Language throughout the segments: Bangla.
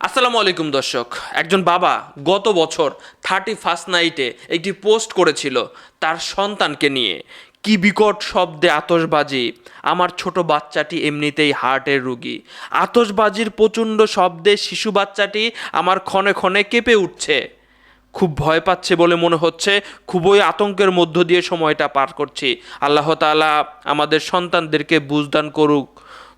আসসালামু আলাইকুম দর্শক। একজন বাবা গত বছর থার্টি ফার্স্ট নাইটে একটি পোস্ট করেছিল তার সন্তানকে নিয়ে। কি বিকট শব্দে আতসবাজি আমার ছোট বাচ্চাটি এমনিতেই হার্টের রুগী। আতসবাজির প্রচণ্ড শব্দে শিশু বাচ্চাটি আমার ক্ষণে ক্ষণে কেঁপে উঠছে। খুব ভয় পাচ্ছে বলে মনে হচ্ছে, খুবই আতঙ্কের মধ্য দিয়ে সময়টা পার করছি। আল্লাহ তাআলা আমাদের সন্তানদেরকে বুঝদান করুক।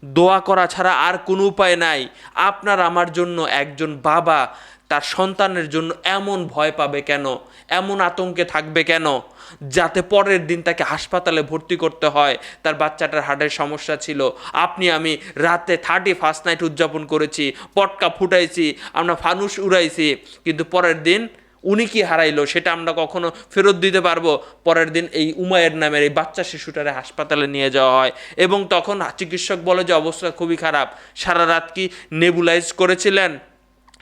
দোয়া করা ছাড়া আর কোনো উপায় নাই। আপনার আমার জন্য একজন বাবা, তার সন্তানের জন্য এমন ভয় পাবে কেন? এমন আতঙ্কে থাকবে কেন? যাতে পরের দিন তাকে হাসপাতালে ভর্তি করতে হয়। তার বাচ্চাটার হার্টের সমস্যা ছিল। আপনি, আমি রাতে থার্টি ফার্স্ট নাইট উদযাপন করেছি, পটকা ফুটাইছি, আমরা ফানুস উড়াইছি। কিন্তু পরের দিন উনি কি হারাইলো সেটা আমরা কখনো ফেরত দিতে পারব? পরের দিন এই উমায়ের নামের এই বাচ্চা শিশুটারে হাসপাতালে নিয়ে যাওয়া হয় এবং তখন চিকিৎসক বলে যে, অবস্থা খুবই খারাপ। সারা রাত কি নেবুলাইজ করেছিলেন?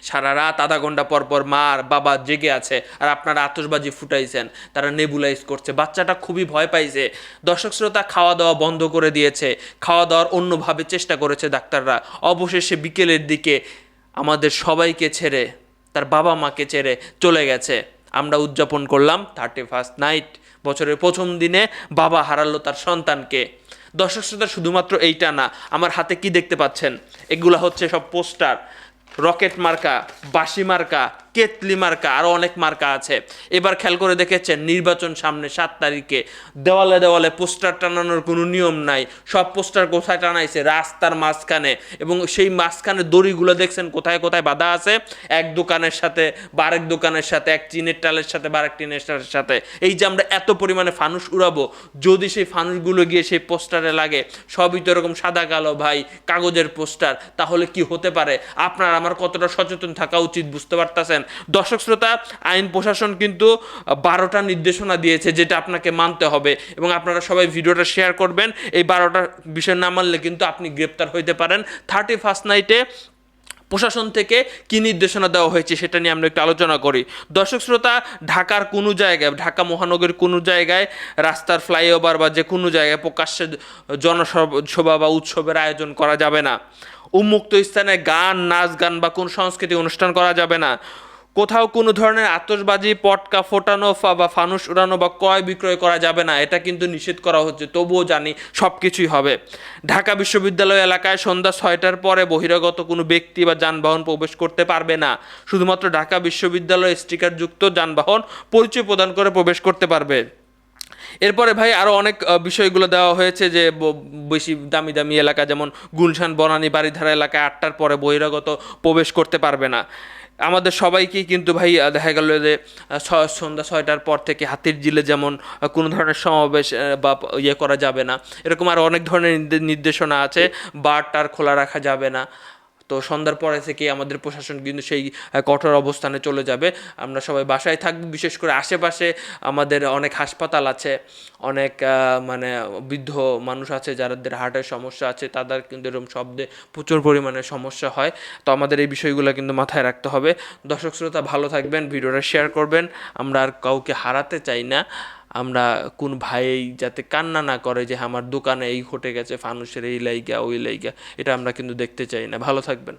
সারা রাত আধা ঘণ্টা পর পর মা আর বাবা জেগে আছে আর আপনারা আতশবাজি ফুটাইছেন। তারা নেবুলাইজ করছে। বাচ্চাটা খুবই ভয় পাইছে। দর্শক শ্রোতা খাওয়া দাওয়া বন্ধ করে দিয়েছে। খাওয়া দাওয়ার অন্যভাবে চেষ্টা করেছে ডাক্তাররা। অবশেষে বিকেলের দিকে আমাদের সবাইকে ছেড়ে তার বাবা মাকে ছেড়ে চলে গেছে। আমরা উদযাপন করলাম থার্টি ফার্স্ট নাইট বছরের প্রথম দিনে বাবা হারালো তার সন্তানকে। দর্শক শ্রোতা, শুধুমাত্র এইটা না, আমার হাতে কি দেখতে পাচ্ছেন? এগুলা হচ্ছে সব পোস্টার, রকেট মার্কা বাসি মার্কা কেতলি মার্কা আরও অনেক মার্কা আছে। এবার খেয়াল করে দেখেছেন, নির্বাচন সামনে সাত তারিখে। দেওয়ালে দেওয়ালে পোস্টার টানানোর কোনো নিয়ম নাই। সব পোস্টার কোথায় টানাইছে? রাস্তার মাঝখানে। এবং সেই মাঝখানে দড়িগুলো দেখছেন, কোথায় কোথায় বাধা আছে? এক দোকানের সাথে বারেক দোকানের সাথে, এক চিনের টালের সাথে বা আরেক টিনের টালের সাথে। এই যে আমরা এত পরিমাণে ফানুস উড়াবো, যদি সেই ফানুসগুলো গিয়ে সেই পোস্টারে লাগে, সবই তো এরকম সাদা, কালো ভাই, কাগজের পোস্টার, তাহলে কি হতে পারে? আপনার আমার কতটা সচেতন থাকা উচিত বুঝতে পারতেছেন? দর্শক শ্রোতা, আইন প্রশাসন কিন্তু বারোটা নির্দেশনা দিয়েছে যেটা আপনাকে মানতে হবে এবং আপনারা সবাই ভিডিওটা শেয়ার করবেন। এই বারোটা বিষয় না মানলে কিন্তু আপনি গ্রেপ্তার হইতে পারেন। থার্টি ফার্স্ট নাইটে প্রশাসন থেকে কি নির্দেশনা দেওয়া হয়েছে সেটা নিয়ে আমরা একটু আলোচনা করি। দর্শক শ্রোতা, ঢাকার কোনো জায়গায়, ঢাকা মহানগরীর কোনো জায়গায় রাস্তার ফ্লাইওভার বা যে কোনো জায়গায় প্রকাশ্যে জনসভা বা উৎসবের আয়োজন করা যাবে না। উন্মুক্ত স্থানে গান, নাচ, গান বা কোনো সাংস্কৃতিক অনুষ্ঠান করা যাবে না। কোথাও কোনো ধরনের আতশবাজি, পটকা ফোটানো বা ফানুস উড়ানো বা ক্রয় বিক্রয় করা যাবে না, এটা কিন্তু নিষেধ করা হচ্ছে। তবুও জানি সব কিছুই হবে। ঢাকা বিশ্ববিদ্যালয় এলাকায় সন্ধ্যা ছয়টার পরে বহিরাগত কোনো ব্যক্তি বা যানবাহন প্রবেশ করতে পারবে না। শুধুমাত্র ঢাকা বিশ্ববিদ্যালয় স্টিকারযুক্ত যানবাহন পরিচয় প্রদান করে প্রবেশ করতে পারবে। এরপরে ভাই আরও অনেক বিষয়গুলো দেওয়া হয়েছে যে বেশি দামি দামি এলাকা যেমন গুলশান, বনানী বাড়িধারা এলাকায় আটটার পরে বহিরাগত প্রবেশ করতে পারবে না। আমাদের সবাইকেই কিন্তু ভাই দেখা গেল যে সন্ধ্যা ছয়টার পর থেকে হাতির জিলে যেমন কোনো ধরনের সমাবেশ বা ইয়ে করা যাবে না। এরকম আর অনেক ধরনের নির্দে- নির্দেশনা আছে বার টার খোলা রাখা যাবে না। তো সন্ধ্যার পরে থেকে আমাদের প্রশাসন কিন্তু সেই কঠোর অবস্থানে চলে যাবে। আমরা সবাই বাসায় থাকব, বিশেষ করে আশেপাশে আমাদের অনেক হাসপাতাল আছে, অনেক মানে বৃদ্ধ মানুষ আছে যাদের হার্টের সমস্যা আছে, তাদের কিন্তু এরকম শব্দে প্রচুর পরিমাণে সমস্যা হয়। তো আমাদের এই বিষয়গুলো কিন্তু মাথায় রাখতে হবে। দর্শক শ্রোতা, ভালো থাকবেন, ভিডিওটা শেয়ার করবেন। আমরা আর কাউকে হারাতে চাই না। আমরা কোন ভাই যাতে কান্না না করে যে আমার দোকানে এই ঘটে গেছে, ফানুসের এই লাইগা, ওই লাইগা, এটা আমরা কিন্তু দেখতে চাই না। ভালো থাকবেন।